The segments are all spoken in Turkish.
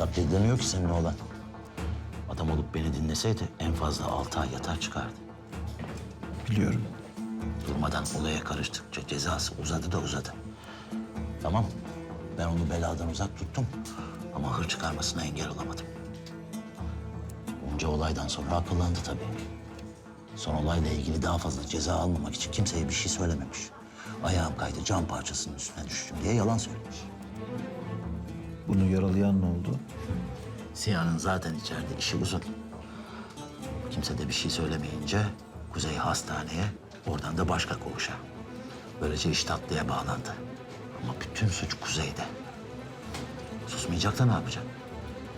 zapt edilemiyor ki senin oğlan. Adam olup beni dinleseydi en fazla altı ay yatar çıkardı. Biliyorum. Durmadan olaya karıştıkça cezası uzadı da uzadı. Tamam, ben onu beladan uzak tuttum ama hır çıkarmasına engel olamadım. Bunca olaydan sonra akıllandı tabii. Son olayla ilgili daha fazla ceza almamak için kimseye bir şey söylememiş. Ayağım kaydı, cam parçasının üstüne düştüm diye yalan söylemiş. Bunu yaralayan ne oldu? Siyah'ın zaten içeride işi uzun. Kimse de bir şey söylemeyince Kuzey hastaneye, oradan da başka koğuşa. Böylece iş tatlıya bağlandı. Ama bütün suç Kuzey'de. Susmayacak da ne yapacak?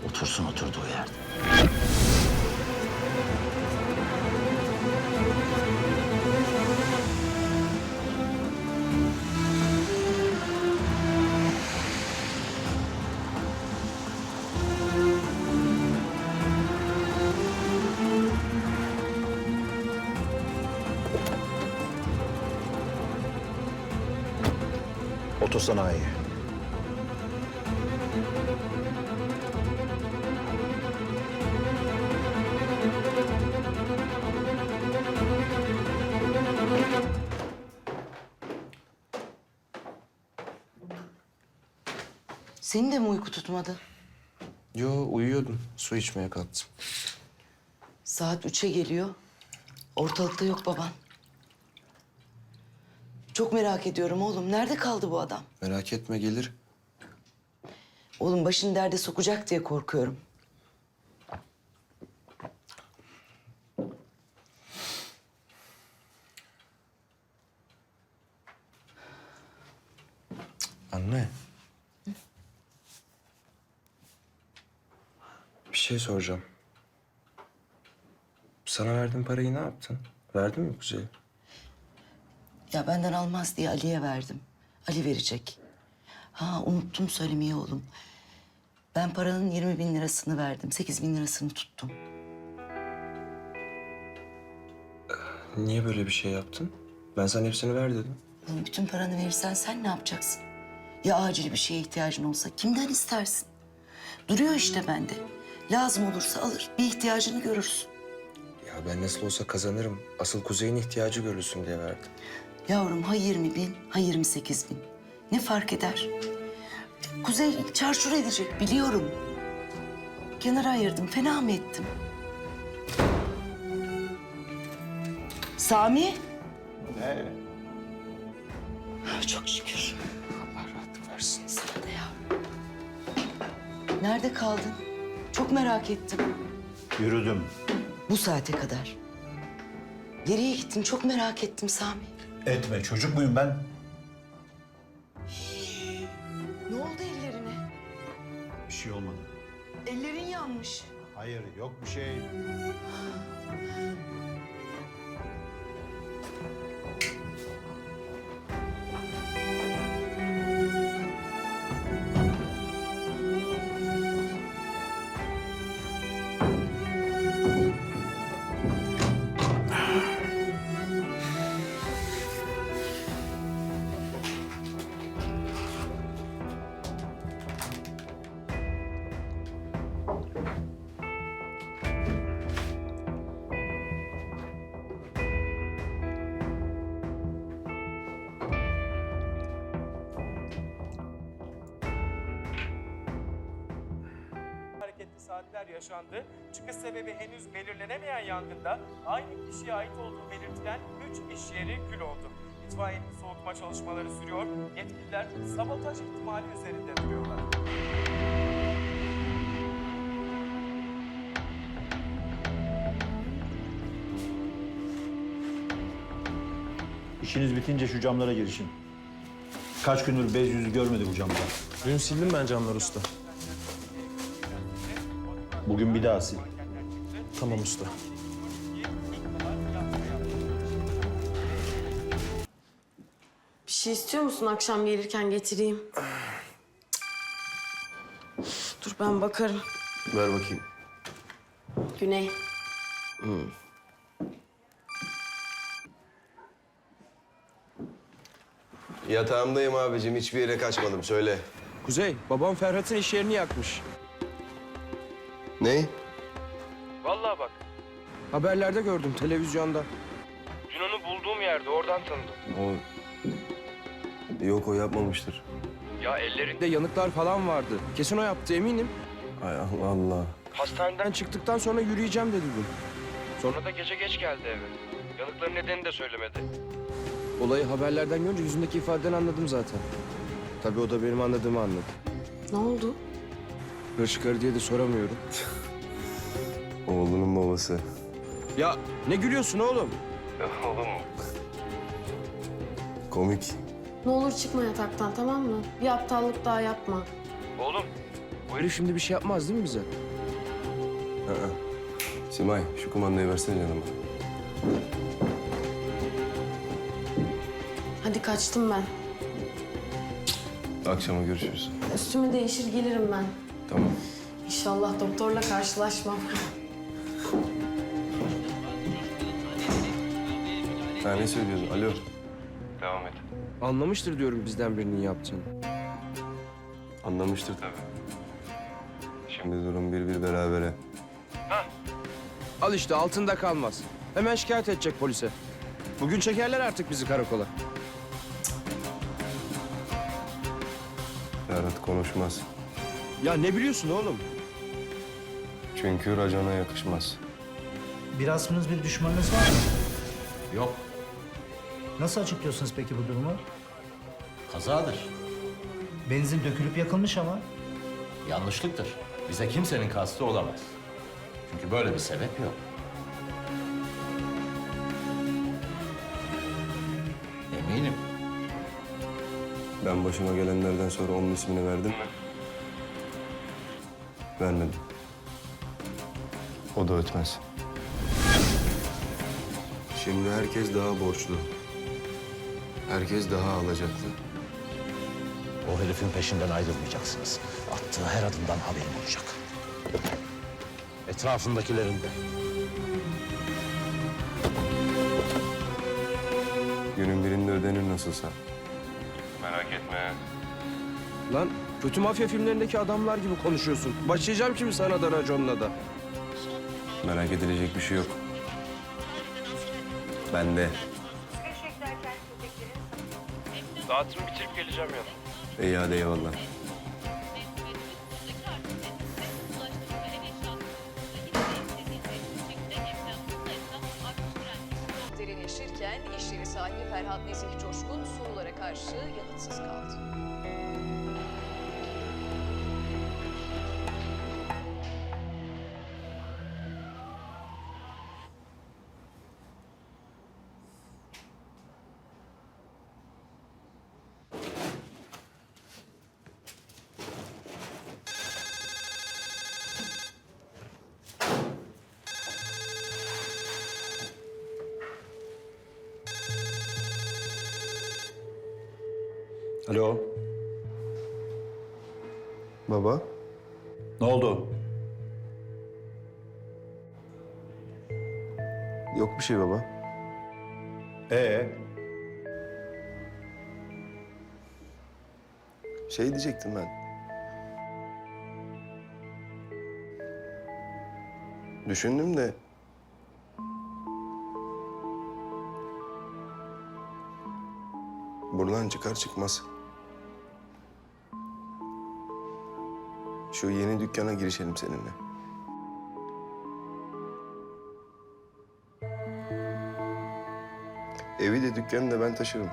Otursun oturduğu yerde. Otosanayi. Senin de mi uyku tutmadı? Yo uyuyordum. Su içmeye kalktım. Saat üçe geliyor. Ortalıkta yok baban. Çok merak ediyorum oğlum. Nerede kaldı bu adam? Merak etme gelir. Oğlum başını derde sokacak diye korkuyorum. Anne. Bir şey soracağım. Sana verdiğim parayı ne yaptın? Verdin mi Kuzey'e? Ya benden almaz diye Ali'ye verdim. Ali verecek. Ha unuttum söylemeyi oğlum. Ben paranın 20 bin lirasını verdim. 8 bin lirasını tuttum. Niye böyle bir şey yaptın? Ben sana hepsini ver dedim. Oğlum bütün paranı verirsen sen ne yapacaksın? Ya acil bir şeye ihtiyacın olsa kimden istersin? Duruyor işte bende. Lazım olursa alır. Bir ihtiyacını görürsün. Ya ben nasıl olsa kazanırım. Asıl Kuzey'in ihtiyacı görülsün diye verdim. Yavrum ha 20 bin, ha 28 bin. Ne fark eder? Kuzey çarçur edecek biliyorum. Kenara ayırdım, fena mı ettim? Sami? Ne? Çok şükür. Allah rahatlık versin. Sana da ya. Nerede kaldın? Çok merak ettim. Yürüdüm. Bu saate kadar. Nereye gittin? Çok merak ettim Sami. Etme. Çocuk muyum ben? Ne oldu ellerine? Bir şey olmadı. Ellerin yanmış. Hayır yok bir şey. Saatler yaşandı. Çıkış sebebi henüz belirlenemeyen yangında aynı kişiye ait olduğu belirtilen 3 iş yeri kül oldu. İtfaiyenin soğutma çalışmaları sürüyor. Yetkililer sabotaj ihtimali üzerinde duruyorlar. İşiniz bitince şu camlara girişin. Kaç gündür bez yüzü görmedi bu camlar. Dün sildim ben camlar usta. Bugün bir daha sil. Tamam usta. Bir şey istiyor musun akşam gelirken getireyim? Dur ben bakarım. Ver bakayım. Güney. Yatağımdayım abicim. Hiçbir yere kaçmadım. Söyle. Kuzey, babam Ferhat'ın iş yerini yakmış. Ne? Vallahi bak. Haberlerde gördüm, televizyonda. Dün onu bulduğum yerde, oradan tanıdım. O... Yok o yapmamıştır. Ya ellerinde yanıklar falan vardı. Kesin o yaptı eminim. Ay Allah Allah. Hastaneden çıktıktan sonra yürüyeceğim dedi dün. Sonra da gece geç geldi eve. Yanıkların nedenini de söylemedi. Olayı haberlerden görünce yüzündeki ifadeden anladım zaten. Tabii o da benim anladığımı anladı. Ne oldu? Hırçıkarı diye de soramıyorum. Oğlunun babası. Ya ne gülüyorsun oğlum? Komik. Ne olur çıkma yataktan tamam mı? Bir aptallık daha yapma. Oğlum. Bu herif şimdi bir şey yapmaz değil mi bize? Aa. Simay şu kumandayı versene canıma. Hadi kaçtım ben. Akşama görüşürüz. Üstümü değişir gelirim ben. Tamam. İnşallah doktorla karşılaşmam. Ha ne söylüyordun? Alo. Devam et. Anlamıştır diyorum bizden birinin yaptığını. Anlamıştır tabii. Şimdi durum bir bir berabere. Al işte altında kalmaz. Hemen şikayet edecek polise. Bugün çekerler artık bizi karakola. Ferhat konuşmaz. Ya ne biliyorsun oğlum? Çünkü racona yakışmaz. Bir asmınız bir düşmanınız var mı? Yok, Nasıl açıklıyorsunuz peki bu durumu? kazadır. Benzin dökülüp yakılmış ama. Yanlışlıktır. Bize kimsenin kastı olamaz. Çünkü böyle bir sebep yok. Eminim. Ben başıma gelenlerden sonra onun ismini verdim mi? Vermedim. O da ötmez. Şimdi herkes daha borçlu. Herkes daha alacaklı. O herifin peşinden ayrılmayacaksınız. Attığı her adımdan haberim olacak. Etrafındakilerin de. Günün birinde ödenir nasılsa. Merak etme. Lan kötü mafya filmlerindeki adamlar gibi konuşuyorsun. Başlayacağım şimdi sana da raconla da. Merak edilecek bir şey yok. Bende. Dağıtımı bitirip geleceğim ya. İyi hadi eyvallah. derinleşirken iş yeri sahibi Ferhat Nezih Coşkun sorulara karşı yanıtsız kaldı. Alo. Baba. Ne oldu? Yok bir şey baba. Ee, Şey diyecektim ben. Düşündüm de... Buradan çıkar çıkmaz. Şu yeni dükkana girişelim seninle. Evi de dükkanı da ben taşırım.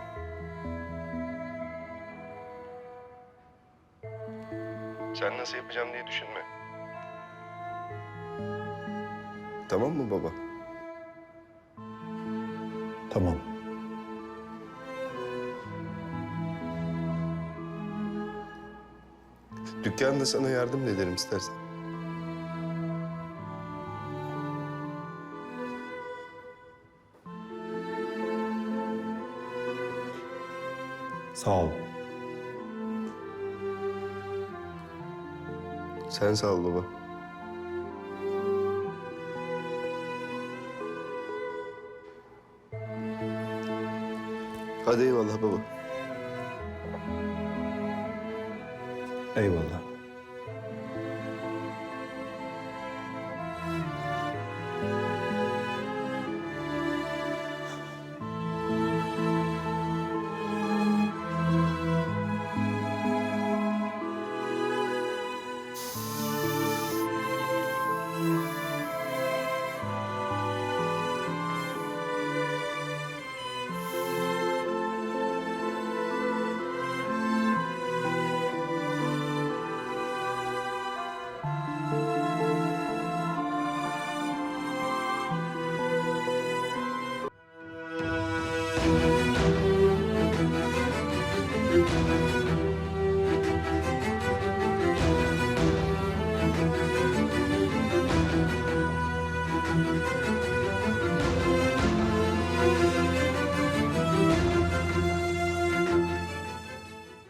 Sen nasıl yapacağım diye düşünme. Tamam mı baba? tamam. Dükkanda sana yardım da ederim istersen. Sağ ol. Sen sağ ol baba. Hadi eyvallah baba. Eyvallah.